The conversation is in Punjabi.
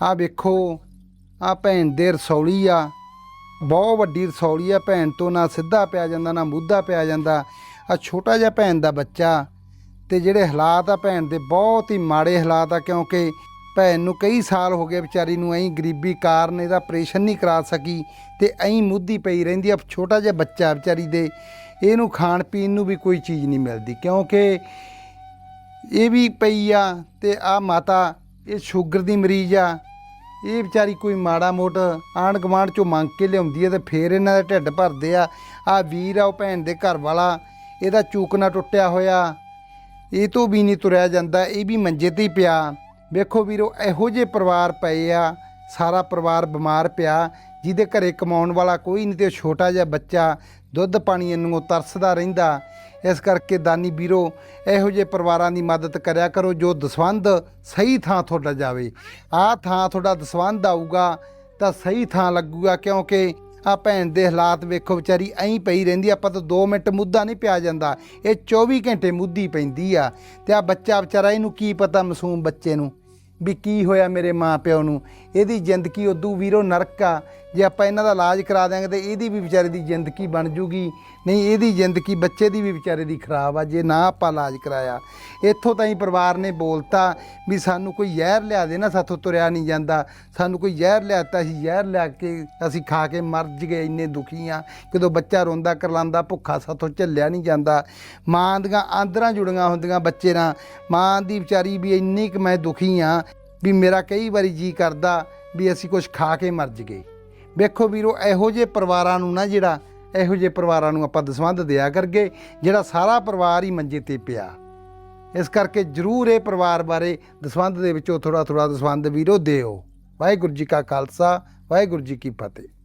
ਆ ਵੇਖੋ, ਆ ਭੈਣ ਦੇ ਰਸੌਲੀ ਆ। ਬਹੁਤ ਵੱਡੀ ਰਸੌਲੀ ਆ ਭੈਣ ਤੋਂ, ਨਾ ਸਿੱਧਾ ਪਿਆ ਜਾਂਦਾ, ਨਾ ਮੁੱਧਾ ਪਿਆ ਜਾਂਦਾ। ਆ ਛੋਟਾ ਜਿਹਾ ਭੈਣ ਦਾ ਬੱਚਾ ਤੇ ਜਿਹੜੇ ਹਾਲਾਤ ਆ ਭੈਣ ਦੇ, ਬਹੁਤ ਹੀ ਮਾੜੇ ਹਾਲਾਤ ਆ, ਕਿਉਂਕਿ ਭੈਣ ਨੂੰ ਕਈ ਸਾਲ ਹੋ ਗਏ ਵਿਚਾਰੀ ਨੂੰ ਐਂ ਗਰੀਬੀ ਕਾਰਨ ਇਹਦਾ ਆਪਰੇਸ਼ਨ ਨਹੀਂ ਕਰਾ ਸਕੀ ਤੇ ਐਂ ਮੁੱਧੀ ਪਈ ਰਹਿੰਦੀ ਆ। ਛੋਟਾ ਜਿਹਾ ਬੱਚਾ ਵਿਚਾਰੀ ਦੇ, ਇਹਨੂੰ ਖਾਣ ਪੀਣ ਨੂੰ ਵੀ ਕੋਈ ਚੀਜ਼ ਨਹੀਂ ਮਿਲਦੀ, ਕਿਉਂਕਿ ਇਹ ਵੀ ਪਈ ਆ ਤੇ ਆ ਮਾਤਾ, ਇਹ ਸ਼ੂਗਰ ਦੀ ਮਰੀਜ਼ ਆ। ਇਹ ਵਿਚਾਰੀ ਕੋਈ ਮਾੜਾ ਮੋਟ ਆਂਢ ਗੁਆਂਢ ਚੋਂ ਮੰਗ ਕੇ ਲਿਆਉਂਦੀ ਹੈ ਤੇ ਫੇਰ ਇਹਨਾਂ ਦਾ ਢਿੱਡ ਭਰਦੇ ਆ। ਆ ਵੀਰ ਆ, ਉਹ ਭੈਣ ਦੇ ਘਰ ਵਾਲਾ। ਇਹਦਾ ਚੂਕਣਾ ਟੁੱਟਿਆ ਹੋਇਆ। ਇਹ ਤੋਂ ਵੀ ਨਹੀਂ ਤੁਰਿਆ ਜਾਂਦਾ, ਇਹ ਵੀ ਮੰਜੇ ਤੇ ਹੀ ਪਿਆ। ਵੇਖੋ ਵੀਰੋ, ਇਹੋ ਜਿਹੇ ਪਰਿਵਾਰ ਪਏ ਆ। ਸਾਰਾ ਪਰਿਵਾਰ ਬਿਮਾਰ ਪਿਆ। ਜਿਹਦੇ ਘਰੇ ਕਮਾਉਣ ਵਾਲਾ ਕੋਈ ਨਹੀਂ ਤੇ ਉਹ ਛੋਟਾ ਜਿਹਾ ਬੱਚਾ ਦੁੱਧ ਪਾਣੀ ਨੂੰ ਤਰਸਦਾ ਰਹਿੰਦਾ। ਇਸ ਕਰਕੇ ਦਾਨੀ ਵੀਰੋ ਇਹੋ ਜਿਹੇ ਪਰਿਵਾਰਾਂ ਦੀ ਮਦਦ ਕਰਿਆ ਕਰੋ ਜੋ ਦਸਵੰਧ ਸਹੀ ਥਾਂ ਤੁਹਾਡਾ ਜਾਵੇ। ਆਹ ਥਾਂ ਤੁਹਾਡਾ ਦਸਵੰਧ ਆਊਗਾ ਤਾਂ ਸਹੀ ਥਾਂ ਲੱਗੂਗਾ ਕਿਉਂਕਿ ਆ ਭੈਣ ਦੇ ਹਾਲਾਤ ਵੇਖੋ ਵਿਚਾਰੀ ਐਂ ਪਈ ਰਹਿੰਦੀ ਆ, ਆਪਾਂ ਤਾਂ 2 ਮਿੰਟ ਮੁੱਦਾ ਨਹੀਂ ਪਿਆ ਜਾਂਦਾ। ਇਹ 24 ਘੰਟੇ ਮੁੱਦੀ ਪੈਂਦੀ ਆ ਤੇ ਆ ਬੱਚਾ ਵਿਚਾਰਾ ਇਹਨੂੰ ਕੀ ਪਤਾ ਮਾਸੂਮ ਬੱਚੇ ਨੂੰ। ਵੀ ਕੀ ਹੋਇਆ ਮੇਰੇ ਮਾਂ ਪਿਓ ਨੂੰ? ਇਹਦੀ ਜ਼ਿੰਦਗੀ ਉਦੋਂ ਵੀਰੋ ਨਰਕ ਆ। ਜੇ ਆਪਾਂ ਇਹਨਾਂ ਦਾ ਇਲਾਜ ਕਰਾ ਦਿਆਂਗੇ ਤੇ ਇਹਦੀ ਵੀ ਵਿਚਾਰੇ ਦੀ ਜ਼ਿੰਦਗੀ ਬਣ ਜੂਗੀ। ਨਹੀਂ, ਇਹਦੀ ਜ਼ਿੰਦਗੀ ਬੱਚੇ ਦੀ ਵੀ ਵਿਚਾਰੇ ਦੀ ਖਰਾਬ ਆ। ਜੇ ਨਾ ਆਪਾਂ ਇਲਾਜ ਕਰਾਇਆ। ਇੱਥੋਂ ਤਾਈਂ ਪਰਿਵਾਰ ਨੇ ਬੋਲਤਾ ਵੀ ਸਾਨੂੰ ਕੋਈ ਜ਼ਹਿਰ ਲਿਆ ਦੇ ਨਾ, ਸਾਥੋਂ ਤੁਰਿਆ ਨਹੀਂ ਜਾਂਦਾ। ਸਾਨੂੰ ਕੋਈ ਜ਼ਹਿਰ ਲਿਆਤਾ ਅਸੀਂ ਜ਼ਹਿਰ ਲਿਆ ਕੇ ਅਸੀਂ ਖਾ ਕੇ ਮਰ ਗਏ ਇੰਨੇ ਦੁਖੀ ਆ। ਜਦੋਂ ਬੱਚਾ ਰੋਂਦਾ, ਕਰਲਾਂਦਾ, ਭੁੱਖਾ, ਸਾਥੋਂ ਝੱਲਿਆ ਨਹੀਂ ਜਾਂਦਾ। ਮਾਂ ਦੀਆਂ ਆਂਦਰਾਂ ਜੁੜੀਆਂ ਹੁੰਦੀਆਂ ਬੱਚੇ ਨਾਲ। ਮਾਂ ਦੀ ਵਿਚਾਰੀ ਵੀ ਇੰਨੀ ਕਿ ਮੈਂ ਦੁਖੀ ਆ ਵੀ ਮੇਰਾ ਕਈ ਵਾਰੀ ਜੀ ਕਰਦਾ ਵੀ ਅਸੀਂ ਕੁਝ ਖਾ ਕੇ ਮਰ ਜਗੇ ਵੇਖੋ ਵੀਰੋ, ਇਹੋ ਜਿਹੇ ਪਰਿਵਾਰਾਂ ਨੂੰ ਨਾ ਜਿਹੜਾ ਇਹੋ ਜਿਹੇ ਪਰਿਵਾਰਾਂ ਨੂੰ ਆਪਾਂ ਦਸਵੰਧ ਦਿਆ ਕਰਗੇ, ਜਿਹੜਾ ਸਾਰਾ ਪਰਿਵਾਰ ਹੀ ਮੰਜੇ ਤੇ ਪਿਆ। ਇਸ ਕਰਕੇ ਜਰੂਰ ਇਹ ਪਰਿਵਾਰ ਬਾਰੇ ਦਸਵੰਧ ਦੇ ਵਿੱਚੋਂ ਥੋੜਾ ਥੋੜਾ ਦਸਵੰਧ ਵੀਰੋ ਦਿਓ। ਵਾਹਿਗੁਰੂ ਜੀ ਕਾ ਖਾਲਸਾ, ਵਾਹਿਗੁਰੂ ਜੀ ਕੀ ਫਤਿਹ।